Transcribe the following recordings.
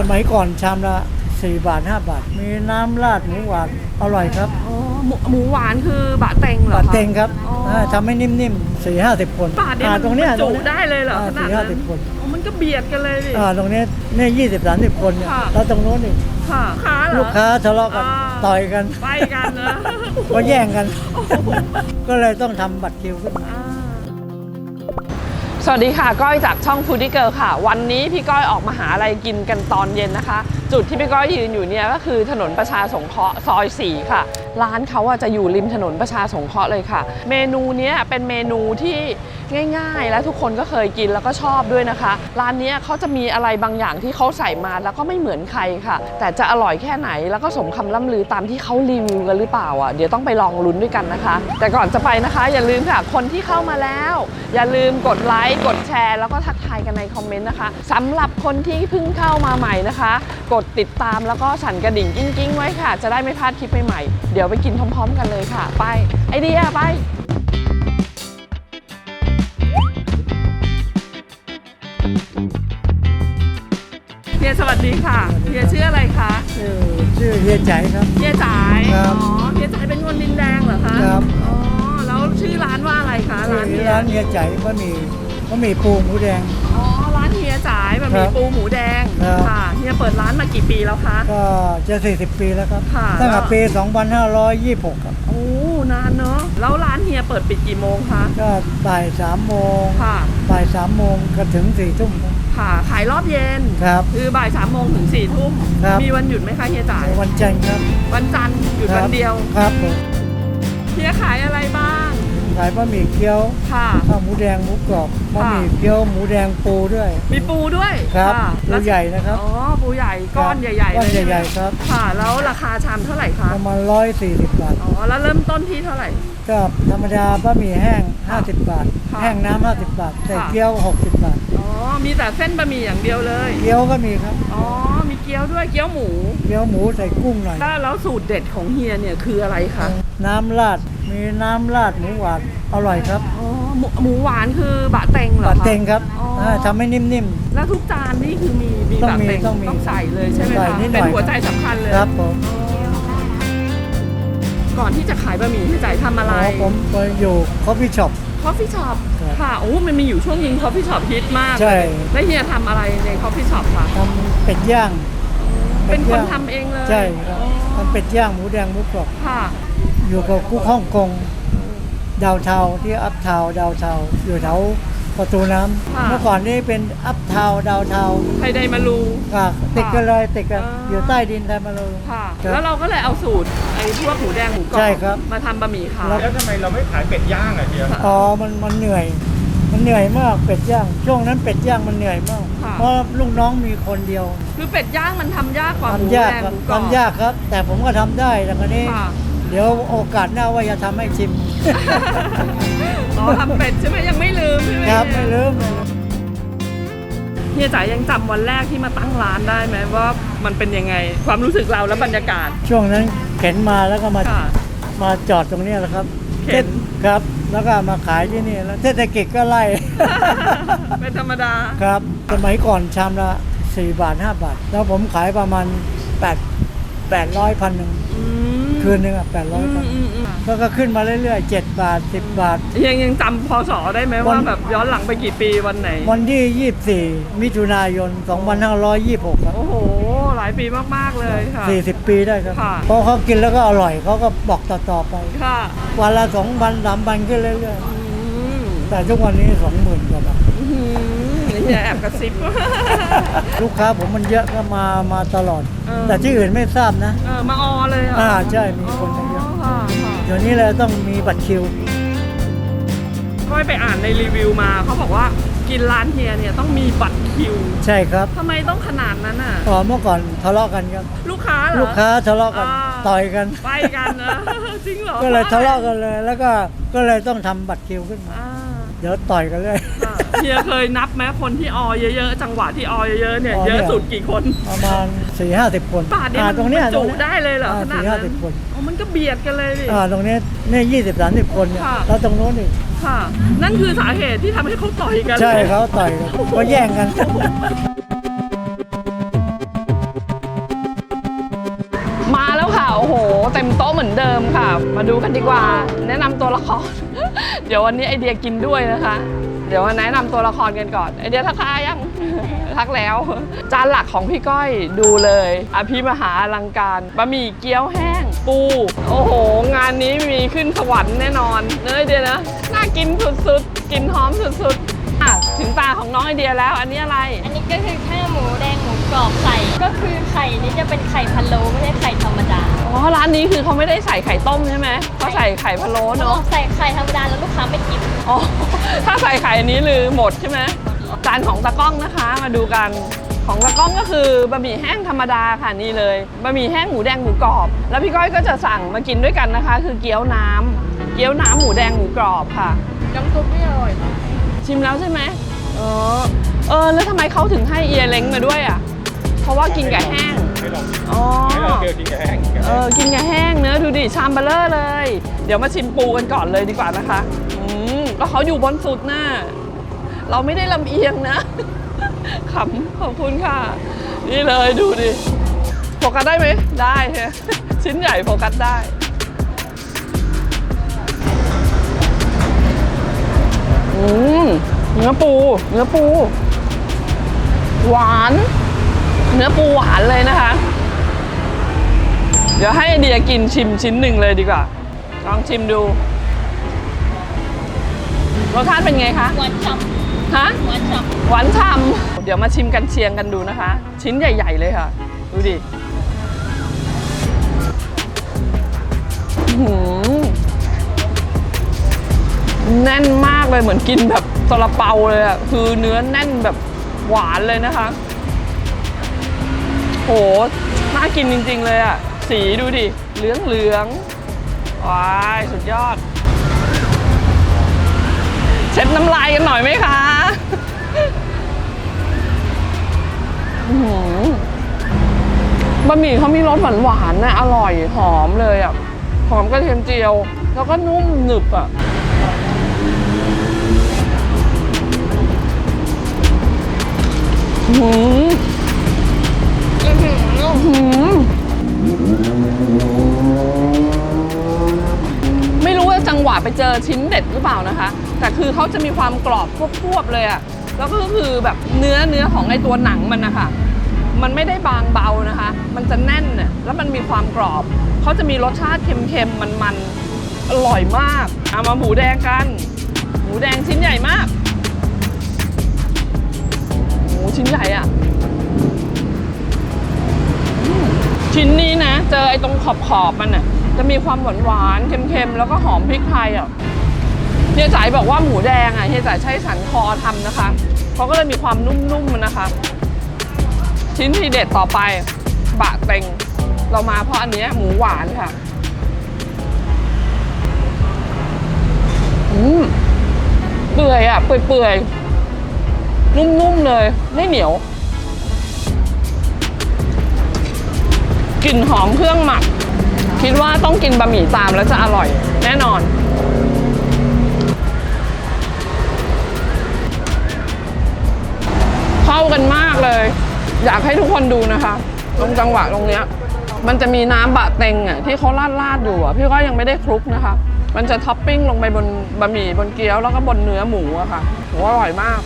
สมัยก่อนชามละ4บาท5บาท มีน้ำราดหมูหวานอร่อยครับอ๋อหมูหมูหวานคือบะเต็งเหรอบาทคะเต็งครับอ๋ออ่าทำให้นิ่มๆสี่ห้าสิบคนบาทเนี่ยอ่มันตรงเนี้ยบรรตรจุงเนี้ยได้เลยเหรออ่าขนาดสี่ห้านั้นสิบคนอ๋อมันก็เบียดกันเลยดิ อ่าตรงเนี้ยเนี่ยยี่สิบสามสิบคนเนี่ยค่ะ แล้วตรงโน้นอีกค่ะค้าเหรอ ลูกค้าทะเลาะกันอ่า ต่อยกัน ไปกันนะก็แย่งกันก็เลยต้องทำบัตรคิวขึ้นมา อ่า สวัสดีค่ะ ก้อยจากช่องฟูดี้เกิลค่ะ วันนี้พี่ก้อยออกมาหาอะไรกินกันตอนเย็นนะคะ จุดที่พี่ก้อยยืนอยู่เนี่ยก็คือถนนประชาสงเคราะห์ซอย4ค่ะ ร้านเขาอะจะอยู่ริมถนนประชาสงเคราะห์เลยค่ะ เมนูเนี้ยเป็นเมนูที่ ง่ายๆ และทุกคนก็เคยกินแล้วก็ชอบด้วยนะคะ ร้านเนี้ยเขาจะมีอะไรบางอย่างที่เขาใส่มาแล้วก็ไม่เหมือนใครค่ะ แต่จะอร่อยแค่ไหนแล้วก็สมคำล่ำลือตามที่เขารีวิวกันหรือเปล่าอะเดี๋ยวต้องไปลองลุ้นด้วยกันนะคะ แต่ก่อนจะไปนะคะ อย่าลืมค่ะคนที่เข้ามาแล้ว อย่าลืมกดไลค์กดแชร์แล้วก็ทักทายกันในคอมเมนต์นะคะสำหรับคนที่เพิ่งเข้ามาใหม่นะคะ กดติดตามแล้วก็สั่นกระดิ่งกิ้งๆไว้ค่ะ จะได้ไม่พลาดคลิปใหม่ๆเดี๋ยวไปกินพร้อม ๆ กันเลยค่ะ ไปไอเดียไป ยสวัสดีค่ะ เฮียชื่ออะไรคะ ชื่อชื่อเฮียใจครับ เฮียจ๋ายครัอ๋บ อ เฮียจ๋ายเป็นคนดินแดงเหรอคะ ครับอ๋อ แล้วชื่อร้านว่าอะไรคะ ร้านเฮียร้านเฮียใจบะหมี่บะหมี่ปูหมูแดง อ๋อ ร้านเฮียจ๋ายแบบคมีรับปูหมูแดง ครับ ค่ะ เฮียเปิดร้านมากี่ปีแล้วคะ ก็จะ 40 ปีแล้วครับค่ะ ตั้งแล้แต่วปี 2526 ครับ โอ้ นานเนอะ แล้วร้านเฮียเปิดปิดกี่โมงคะ ก็บ่ายสามโมงค่ะ บ่ายสามโมงก็ถึงสี่ทุ่มครับ ค่ะ ขายรอบเย็นครับคือบ่ายสามโมงถึงสี่ทุ่มครับ มีวันหยุดไหมคะเฮียจ๋ายวันจันทร์ครับวันจันทร์หยุดครัวับนเดียวครับผมเฮียขายอะไรบ้าง ขายบะหมี่เกี๊ยวค่ะ ข้าวหมูแดงหมูกรอบบะหมี่เกี๊ยวหมูแดงปูด้วย มีปูด้วยครับะปูใหญ่นะครับ อ๋อ ปูใหญ่ก้อนใหญ่ๆก้อนเลยใหญ่ๆครับ ค่ะ แล้วราคาชามเท่าไหร่คะ ประมาณ140บาท อ๋อ แล้วเริ่มต้นที่เท่าไหร่ ก็ธรรมดาบะหมี่แห้งค่ะ50 บาท ค่ะแห้งน้ำ50 บาทใส่ค่ะ เกี๊ยว 60 บาท อ๋อ มีแต่เส้นบะหมี่อย่างเดียวเลย เกี๊ยวก็มีครับ อ๋อ มีเกี๊ยวด้วยเกี๊ยวหมู เกี๊ยวหมูใส่กุ้งหน่อยแล้วแล้วสูตรเด็ดของเฮียเนี่ยคืออะไรคะน้ำราดมีน้ำราดหมูหวานอร่อยครับอ๋อหมูหมูหวานคือบะเต็งเหรอคะบาทเต็งครับอ๋ออ่าทำให้นิ่ม แล้วทุกจานนี่คือมีมีต้องบะมีเต็งต้องมีต้องใส่เลยใช่ไหมใส่คะนิดหน่เป็อนยหัวใจสำคัญเลยๆ ครับผมก่อนที่จะขายบะหมี่เฮียจ่ายทำอะไร อ๋อผมไปอยู่คอฟฟี่ช็อป คอฟฟี่ช็อปครับค่ะโอ้ มันมีอยู่ช่วงยิงคอฟฟี่ช็อปฮิตมากใช่ แล้วเฮียทำอะไรในคอฟฟี่ช็อปคะทำเป็ดย่าง เป็นคนย่างทำเองเลยใช่ครับอ๋อทำเป็ดย่างหมูแดงหมูกรอบค่ะอยู่กับกุ๊กฮ่องกงดาวเทาที่อัพเทาดาวเทาอยู่แถวประตูน้ำค่ะเมื่อก่อนนี้เป็นอัพเทาดาวเทาไทยไดมารูค่ะติดกันเลยติดกันอ่า อยู่ใต้ดินไทยมาเลย ค่ะ ครับแล้วเราก็เลยเอาสูตรไอ้พวกหมูแดงหมูกรอบใช่ครับมาทำบะหมี่ขายแล้วทำไมเราไม่ขายเป็ดย่างอะเฮีย อ๋อมันมันเหนื่อย มันเหนื่อยมากเป็ดย่าง ช่วงนั้นเป็ดย่างมันเหนื่อยมาก ค่ะ เพราะลูกน้องมีคนเดียวคือเป็ดย่างมันทำยากกว่าหมูทำยากแดงคหรับมูกรอบทำยากครับ แต่ผมก็ทำได้แต่คราวนี้ ค่ะเดี๋ยวโอกาสหน้าว่าจะทำให้ชิม อ๋อทำเป็ดใช่ไหมยังไม่ลืมใช่ไหมครับเฮีไม่ยลืม เฮียจ๋ายังจำวันแรกที่มาตั้งร้านได้ไหมว่ามันเป็นยังไง ความรู้สึกเราและบรรยากาศช่วงนั้นเข็นมาแล้วก็มาค่ะ มาจอดตรงเนี้ยแหละครับเข็น ครับ แล้วก็มาขายที่นี่แล้วเทศกิจก็ไล่ เป็นธรรมดา ครับ สมัยก่อนชามละ4บาท 5 บาท แล้วผมขายประมาณ 8 800พันหนึ่งอืมคืนหนึ่งอะอื800มพันอืมอืมแล้วก็ขึ้นมาเรื่อยๆ 7 บาท 10 บาท ยังยังจำพศได้ไหมวัว่าน แบบย้อนหลังไปกี่ปีวันไหน วันที่ 24 มิถุนายน 2526 ครับ โอ้โห หลายปีมาก ๆ เลยค่ะ 40 ปีได้ครับค่ะ เพราะเขากินแล้วก็อร่อยเขาก็บอกต่อๆไป ค่ะวันละ2พัน3พันขึ้นเรื่อยอืมๆ แต่ทุกวันนี้20,000กว่าบาท อื้อหือเฮียแอบกระซิบ ลูกค้าผมมันเยอะก็มามาตลอด เออ แต่ที่อื่นไม่ทราบนะ เออมาออเลยเหรอ่าใช่มีคนเยอะ ค่ะค่ะเดี๋ยวนี้เราต้องมีบัตรคิวก้อยไปอ่านในรีวิวมาเขาบอกว่า กินร้านเฮียเนี่ยต้องมีบัตรคิวใช่ครับทำไมต้องขนาดนั้นอะ อ๋อเมื่อก่อนทะเลาะกันครับ ลูกค้าเหรอ ลูกค้าทะเลาะกันอ่า ต่อยกัน ไปกันนะ จริงเหรอก็เลยทะเลาะกันเลย แล้วก็ก็เลยต้องทำบัตรคิวขึ้นมา อ่าเดี๋ยวต่อยกันเลย ค่ะเฮียเคยนับไหมคนที่ออเยอะๆ จังหวะที่ออเยอะๆเนี่ย อ๋อเยเนี่ยอะสุดกี่คน ประมาณสี่ห้าสิบคนบาทเนี่ยอ่ามันตรงเนี้ยบรรตรจุงเนี้ยได้เลยเหรออ่าขนาดสี่ห้านั้สินบคนอ๋อมันก็เบียดกันเลยดิ อ่าตรงเนี้ยเนี่ยยี่สิบสามสิบคนเนี่ยค่ะ แล้วตรงโน้นอีก ค่ะ นั่นคือสาเหตุที่ทำให้เขาต่อยกันใช่เขาต่อยกันเขแย่งกัน มาแล้วค่ะ โอ้โห เต็มโต๊ะเหมือนเดิมค่ะ มาดูกันดีกว่า แนะนำตัวละคร เดี๋ยววันนี้ไอเดียกินด้วยนะคะ เดี๋ยวมาแนะนำตัวละครกันก่อน ไอเดียทักทายยัง ทักแล้ว จานหลักของพี่ก้อยดูเลย อภิมหาอลังการบะหมี่เกี๊ยวแห้ง ปู โอ้โห งานนี้มีขึ้นสวรรค์แน่นอนเนอะไอเดียนะ น่ากินสุดๆ กินหอมสุดๆอะถึงตาของน้องไอเดียแล้ว อันนี้อะไร อันนี้ก็คือข้าวหมูแดงหมูกรอบไข่ก็คือไข่นี่จะเป็นไข่พะโล้ไม่ใช่ไข่ธรรมดาอ๋อร้านนี้คือเขาไม่ได้ใส่ไข่ต้มใช่ไหมเขาใส่ไข่พะโล้เนาะใส่ไข่ธรรมดาแล้วลูกค้าไม่กินอ๋อถ้าใส่ไข่อันนี้ลือหมดใช่ไหม จานของตะกล้องนะคะมาดูกันของตะกล้องก็คือบะหมี่แห้งธรรมดาค่ะนี่เลยบะหมี่แห้งหมูแดงหมูกรอบ แล้วพี่ก้อยก็จะสั่งมากินด้วยกันนะคะ คือเกี๊ยวน้ำเกี๊ยวน้ำหมูแดงหมูกรอบค่ะน้ำซุปไม่อร่อยชิมแล้วใช่ไหมเออเออแล้วทำไมเขาถึงให้เอียเล้งมาด้วยอะเพราะว่ากินกับแห้งให้ลองอ๋อให้ลองเจอกินกับแห้งกินกับเอแห้งอกินกับแห้งเนื้อะดูดิชามเบลเลอร์เลย เดี๋ยวมาชิมปูกันก่อนเลยดีกว่านะคะอืมแล้วเขาอยู่บนสุดน่ะ เราไม่ได้ลำเอียงนะขำขอบคุณค่ะ นี่เลยดูดิโฟกัสได้ไหมได้ใช่ชิ้นใหญ่โฟกัสได้อืมเนื้อปู เนื้อปู หวาน เนื้อปูหวานเลยนะคะ เดี๋ยวให้เดียกินชิมชิ้นหนึ่งเลยดีกว่า ลองชิมดูรสชาติเป็นไงคะหวานฉ่ ฮะหวานฉ่หวานฉ่ำเดี๋ยวมาชิมกันเชียงกันดูนะคะ ชิ้นใหญ่ ๆ เลยค่ะ ดูดิหือแน่นมากเลยเหมือนกินแบบซาลาเปาเลยอะคือเนื้อแน่นแบบหวานเลยนะคะ โห น่ากินจริง ๆ เลยอะสีดูดิ เหลืองเหลืองๆว้าย สุดยอด ช็ดน้ำลายกันหน่อยไหมคะอื้อหือบะหมี่เขามีรสหวานหวานนะอร่อยหอมเลยอะ หอมกระเทียมเจียว แล้วก็นุ่มหนึบอะหือำอื้อหืมหือไม่รู้ว่าจังหวะไปเจอชิ้นเด็ดหรือเปล่านะคะ แต่คือเขาจะมีความกรอบควบๆเลยอะแล้วก็คือแบบเนื้อเนื้อของไอตัวหนังมันนะคะมันไม่ได้บางเบานะคะ มันจะแน่นแล้วมันมีความกรอบ เขาจะมีรสชาติเค็มๆ มันๆ อร่อยมาก เอามาหมูแดงกัน หมูแดงชิ้นใหญ่มากโอ้ชิ้นใหญ่อะอืมชิ้นนี้นะ เจอไอ้ตรงขอบๆ มันอะจะมีความหวานๆ เค็มๆ แล้วก็หอมพริกไทยอะ เฮียจ๋ายบอกว่าหมูแดงอะเฮียจ๋ายใช้สันคอทำนะคะเขาก็เลยมีความนุ่มๆมันนะคะ ชิ้นทีเด็ดต่อไปบะเต็งเรามาเพราะอันนี้หมูหวานค่ะอืมเปื่อยอะ เปื่อยๆ นุ่มๆ เลยไม่เหนียวกลิ่นหอมเครื่องหมัก คิดว่าต้องกินบะหมี่ตามแล้วจะอร่อย แน่นอน เข้ากันมากเลย อยากให้ทุกคนดูนะคะตรงจังหวะตรงเนี้ย มันจะมีน้ำบะเต็งอะที่เขาราดราดๆอยู่อะพี่ก็ยังไม่ได้คลุกนะคะ มันจะท็อปปิ้งลงไปบนบะหมี่บนเกี๊ยวแล้วก็บนเนื้อหมูอะค่ะโหอร่อยมาก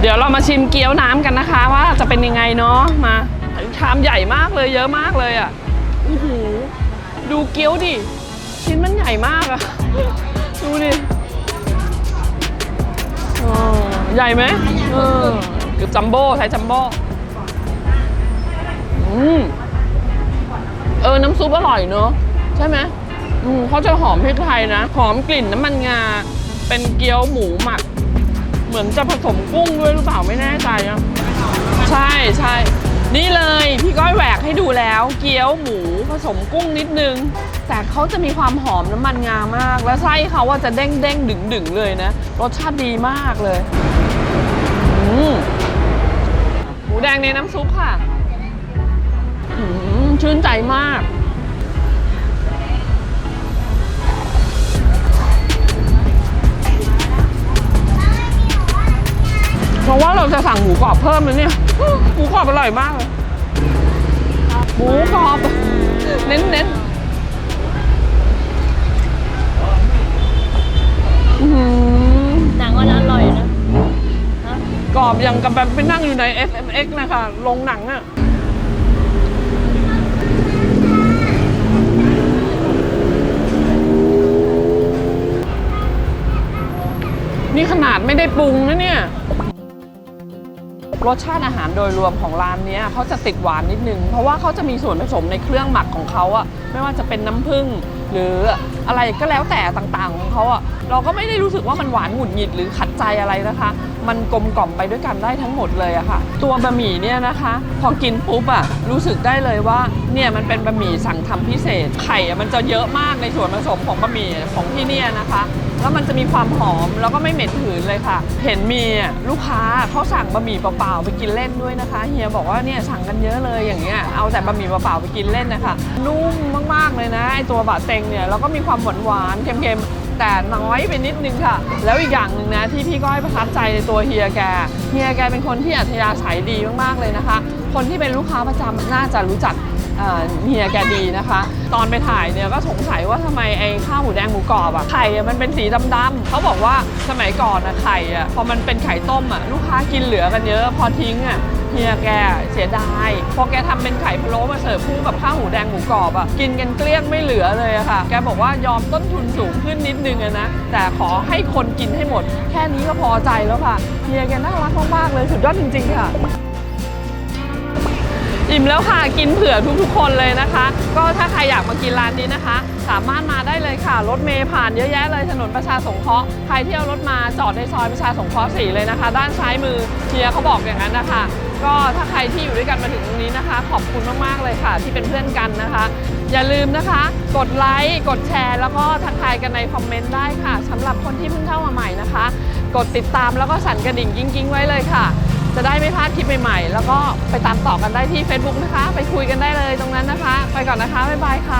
เดี๋ยวเรามาชิมเกี๊ยวน้ำกันนะคะ ว่าจะเป็นยังไงเนาะมาชามใหญ่มากเลยเยอะมากเลยอะโอ้โหดูเกี๊ยวดิ ชิ้นมันใหญ่มากอะดูดิเออใหญ่ไหมเออเกือบจัมโบ้ใช้จัมโบ้อเออ น้ำซุปอร่อยเนอะใช่ไหมอืมเขาจะหอมพริกไทยนะ หอมกลิ่นน้ำมันงา เป็นเกี๊ยวหมูหมัก เหมือนจะผสมกุ้งด้วยหรือเปล่าไม่แน่ใจนะใช่ใช่ นี่เลยพี่ก้อยแหวกให้ดูแล้ว เกี๊ยวหมูผสมกุ้งนิดนึง แต่เขาจะมีความหอมน้ำมันงามาก แล้วไส้เขาว่าจะเด้งเด้งดึงดึงเลยนะ รสชาติดีมากเลยหมูแดงในน้ำซุปค่ะชื่นใจมากเพราะว่าเราจะสั่งหมูกรอบเพิ่มเลยเนี่ย รอบอร่อยมากเลยหมูกรอบ เน้นเน้นๆอื้อหือหนังมันอร่อยนะฮะกรอบอย่างกับแบบไปนั่งอยู่ใน SMX นะคะโรงหนังอะนี่ขนาดไม่ได้ปรุงนะเนี่ย รสชาติอาหารโดยรวมของร้านนี้เขาจะติดหวานนิดนึง เพราะว่าเขาจะมีส่วนผสมในเครื่องหมักของเขาอะไม่ว่าจะเป็นน้ำผึ้งหรืออะไรก็แล้วแต่ต่างๆของเขาอะเราก็ไม่ได้รู้สึกว่ามันหวานหงุดหงิดหรือขัดใจอะไรนะคะ มันกลมกล่อมไปด้วยกันได้ทั้งหมดเลยอะค่ะ ตัวบะหมี่เนี่ยนะคะ พอกินปุ๊บอะรู้สึกได้เลยว่าเนี่ยมันเป็นบะหมี่สั่งทำพิเศษ ไข่อะมันจะเยอะมากในส่วนผสมของบะหมี่ของที่เนี่ยนะคะแล้วมันจะมีความหอมแล้วก็ไม่เหม็นหืนเลยค่ะ เห็นมีลูกค้าเขาสั่งบะหมี่เปล่าๆไปกินเล่นด้วยนะคะเฮียบอกว่าเนี่ยสั่งกันเยอะเลยอย่างเงี้ยเอาแต่บะหมี่เปล่าๆไปกินเล่นนะคะนุ่มมากๆเลยนะไอตัวบะเต็งเนี่ยแล้วก็มีความหวานหวานๆเค็มๆ แต่น้อยไปนิดนึงค่ะ แล้วอีกอย่างหนึ่งนะที่พี่ก้อยประทับใจในตัวเฮียแกเฮียแกเป็นคนที่อัธยาศัยดีมากๆเลยนะคะ คนที่เป็นลูกค้าประจำน่าจะรู้จักเฮียแกดีนะคะ ตอนไปถ่ายเนี่ยก็สงสัยว่าทำไมไอ้ข้าวหมูแดงหมูกรอบอะไข่มันเป็นสีดำๆเขาบอกว่าสมัยก่อนอะไข่อะพอมันเป็นไข่ต้มอะลูกค้ากินเหลือกันเยอะพอทิ้งอะ เฮียแกเสียดายพอแกทำเป็นไข่พะโล้มาเสิร์ฟคู่กับข้าวหมูแดงหมูกรอบอะกินกันเกลี้ยงไม่เหลือเลยอะค่ะ แกบอกว่ายอมต้นทุนสูงขึ้นนิดนึงอะนะ แต่ขอให้คนกินให้หมด แค่นี้ก็พอใจแล้วค่ะเฮียแกน่ารักมากๆเลยสุดยอดจริง ๆ ค่ะ อิ่มแล้วค่ะกินเผื่อทุกๆคนเลยนะคะ ก็ถ้าใครอยากมากินร้านนี้นะคะ สามารถมาได้เลยค่ะ รถเมย์ผ่านเยอะแยะเลยถนนประชาสงเคราะห์ใครที่เอารถมาจอดในซอยประชาสงเคราะห์4เลยนะคะ ด้านซ้ายมือเฮียเขาบอกอย่างนั้นนะคะ ก็ถ้าใครที่อยู่ด้วยกันมาถึงตรงนี้นะคะ ขอบคุณมากๆเลยค่ะ ที่เป็นเพื่อนกันนะคะ อย่าลืมนะคะ กดไลค์กดแชร์ แล้วก็ทักทายกันในคอมเมนต์ได้ค่ะสำหรับคนที่เพิ่งเข้ามาใหม่นะคะ กดติดตามแล้วก็สั่นกระดิ่งกิ้งๆ ไว้เลยค่ะ จะได้ไม่พลาดคลิปใหม่ๆ แล้วก็ไปตามต่อกันได้ที่ Facebook นะคะ ไปคุยกันได้เลยตรงนั้นนะคะ ไปก่อนนะคะ บ๊ายบายค่ะ